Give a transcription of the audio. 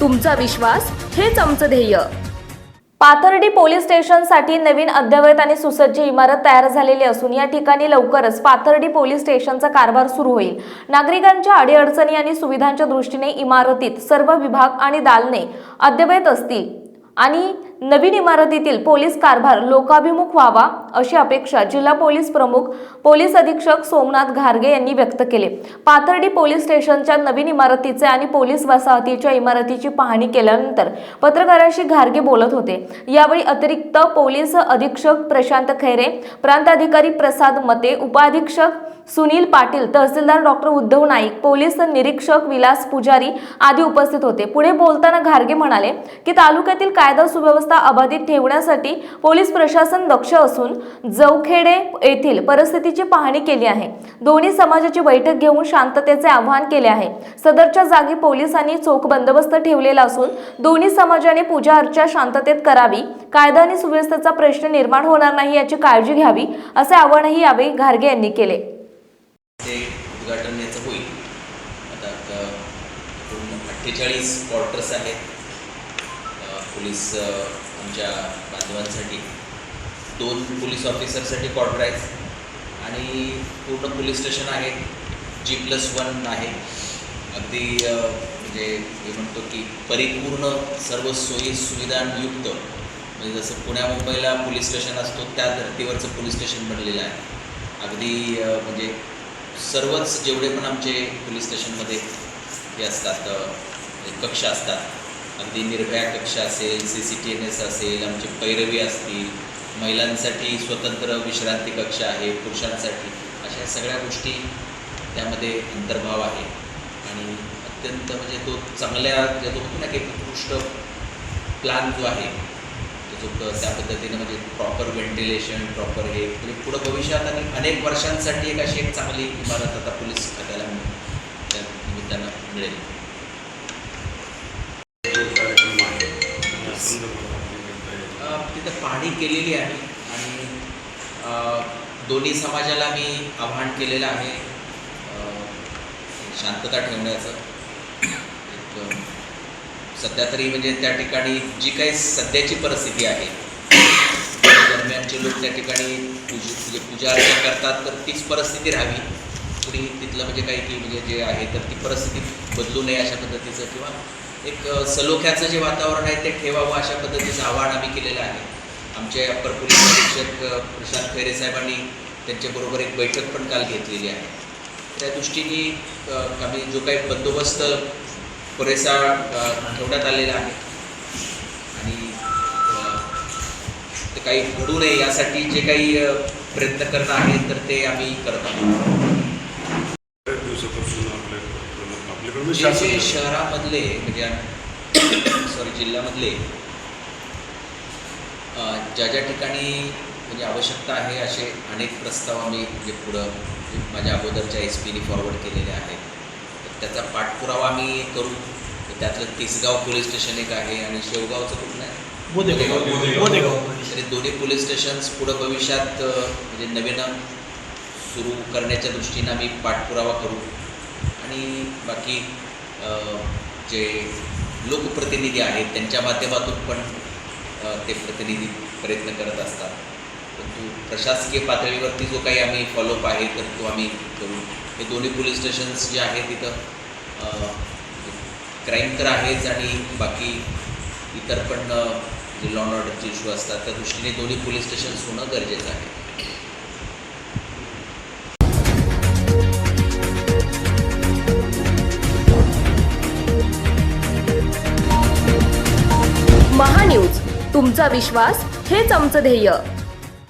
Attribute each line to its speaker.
Speaker 1: तुमचा विश्वास हेच आमचं ध्येय. पाथर्डी पोलीस स्टेशनसाठी नवीन अद्ययावत आणि सुसज्ज इमारत तयार झालेली असून या ठिकाणी लवकरच पाथर्डी पोलीस स्टेशनचा कारभार सुरू होईल. नागरिकांच्या अडीअडचणी आणि सुविधांच्या दृष्टीने इमारतीत सर्व विभाग आणि दालने अद्ययावत असतील आणि नवीन इमारतीतील पोलीस कारभार लोकाभिमुख व्हावा अशी अपेक्षा जिल्हा पोलीस प्रमुख पोलीस अधीक्षक सोमनाथ घारगे यांनी व्यक्त केले. पाथर्डी पोलीस स्टेशनच्या नवीन इमारतीचे आणि पोलीस वसाहतीच्या इमारतीची पाहणी केल्यानंतर पत्रकारांशी घारगे बोलत होते. यावेळी अतिरिक्त पोलीस अधीक्षक प्रशांत खैरे प्रांताधिकारी प्रसाद मते उपाधीक्षक सुनील पाटील तहसीलदार डॉक्टर उद्धव नाईक पोलीस निरीक्षक विलास पुजारी आदी उपस्थित होते. पुढे बोलताना घारगे म्हणाले की तालुक्यातील कायदा सुव्यवस्था अबाधित ठेवण्यासाठी पोलीस प्रशासन दक्ष असून जवखेडे येथील परिस्थितीची पाहणी केली आहे. दोन्ही समाजाची बैठक घेऊन शांततेचे आवाहन केले आहे. सदरच्या जागी पोलिसांनी चोख बंदोबस्त ठेवलेला असून दोन्ही समाजाने पूजा अर्चा शांततेत करावी कायदा आणि सुव्यवस्थेचा प्रश्न निर्माण होणार नाही याची काळजी घ्यावी असे आवाहनही यावेळी घारगे यांनी केले.
Speaker 2: उद्घाटन याचं होईल. आता एकूण अठ्ठेचाळीस क्वार्टर्स आहेत. पोलीस आमच्या बांधवांसाठी. दोन पोलीस ऑफिसरसाठी क्वार्टर आहेत. आणि पूर्ण पोलीस स्टेशन आहे. जी प्लस वन आहे. अगदी म्हणजे मी म्हणतो की परिपूर्ण सर्व सोयी सुविधांयुक्त. म्हणजे जसं पुण्या मुंबईला पोलीस स्टेशन असतो त्या धर्तीवरचं पोलीस स्टेशन बनलेलं आहे. अगदी म्हणजे सर्वच जेवढे पण आमचे पोलीस स्टेशनमध्ये हे असतात अ, कक्ष असतात अगदी निर्भया कक्ष असेल C C T N S असेल आमचे पैरवी असतील महिलांसाठी स्वतंत्र विश्रांती कक्ष आहे पुरुषांसाठी अशा सगळ्या गोष्टी त्यामध्ये अंतर्भाव आहे. आणि अत्यंत म्हणजे तो चांगल्या जे तो ना की उत्कृष्ट प्लॅन जो आहे तो त्या पद्धतीनं म्हणजे प्रॉपर व्हेंटिलेशन प्रॉपर हे. म्हणजे पुढं भविष्यात आणि अनेक वर्षांसाठी एक अशी एक चांगली इमारत आता पोलीस खात्याला मिळेल. त्या निमित्तानं मिळेल. तिथं पाहणी केलेली आहे आणि दोन्ही समाजाला मी आव्हान केलेलं आहे. शांतता ठेवण्याचं. एक सध्या तरी म्हणजे त्या ठिकाणी जी काही सध्याची परिस्थिती आहे दरम्यानचे लोक त्या ठिकाणी पूज म्हणजे पूजा अर्चा करतात तर तीच परिस्थिती राहावी. कुणी तिथलं म्हणजे काही की म्हणजे जे आहे तर ती परिस्थिती बदलू नये अशा पद्धतीचं किंवा एक सलोख्याचं जे वातावरण आहे ते ठेवावं अशा पद्धतीचं आवाहन आम्ही केलेलं आहे. आमचे अप्पर पोलीस अधीक्षक प्रशांत खैरे साहेबांनी त्यांच्याबरोबर एक बैठक पण काल घेतलेली आहे. त्या दृष्टीने आम्ही जो काही बंदोबस्त पुरेसा ठेवण्यात आलेला आहे. आणि ते काही घडू नये यासाठी जे काही प्रयत्न करणं आहे तर ते आम्ही करत आहोत. जे शहरामधले म्हणजे सॉरी जिल्ह्यामधले ज्या ज्या ठिकाणी म्हणजे आवश्यकता आहे असे अनेक प्रस्ताव आम्ही म्हणजे पुढं म्हणजे माझ्या अगोदरच्या एस पीने फॉरवर्ड केलेले आहेत. त्याचा पाठपुरावा आम्ही करू. त्यातलं तिसगाव पोलीस स्टेशन एक आहे आणि शेवगावचं कुठलं आहे? तरी दोन्ही पोलीस स्टेशन्स पुढं भविष्यात म्हणजे नवीन सुरू करण्याच्या दृष्टीनं आम्ही पाठपुरावा करू. आणि बाकी जे लोकप्रतिनिधी आहेत त्यांच्या माध्यमातून पण ते प्रतिनिधी प्रयत्न करत असतात. परंतु प्रशासकीय पातळीवरती जो काही आम्ही फॉलोअप आहे तर तो आम्ही करू. हे दोन्ही पोलीस स्टेशन्स जे आहेत तिथं क्राईम तर आहेच आणि बाकी इतर पण जे लॉ अँड ऑर्डरचे इश्यू असतात त्या दृष्टीने दोन्ही पोलीस स्टेशन्स होणं गरजेचं आहे.
Speaker 1: महान्यूज तुमचा विश्वास हेच आमचं ध्येय.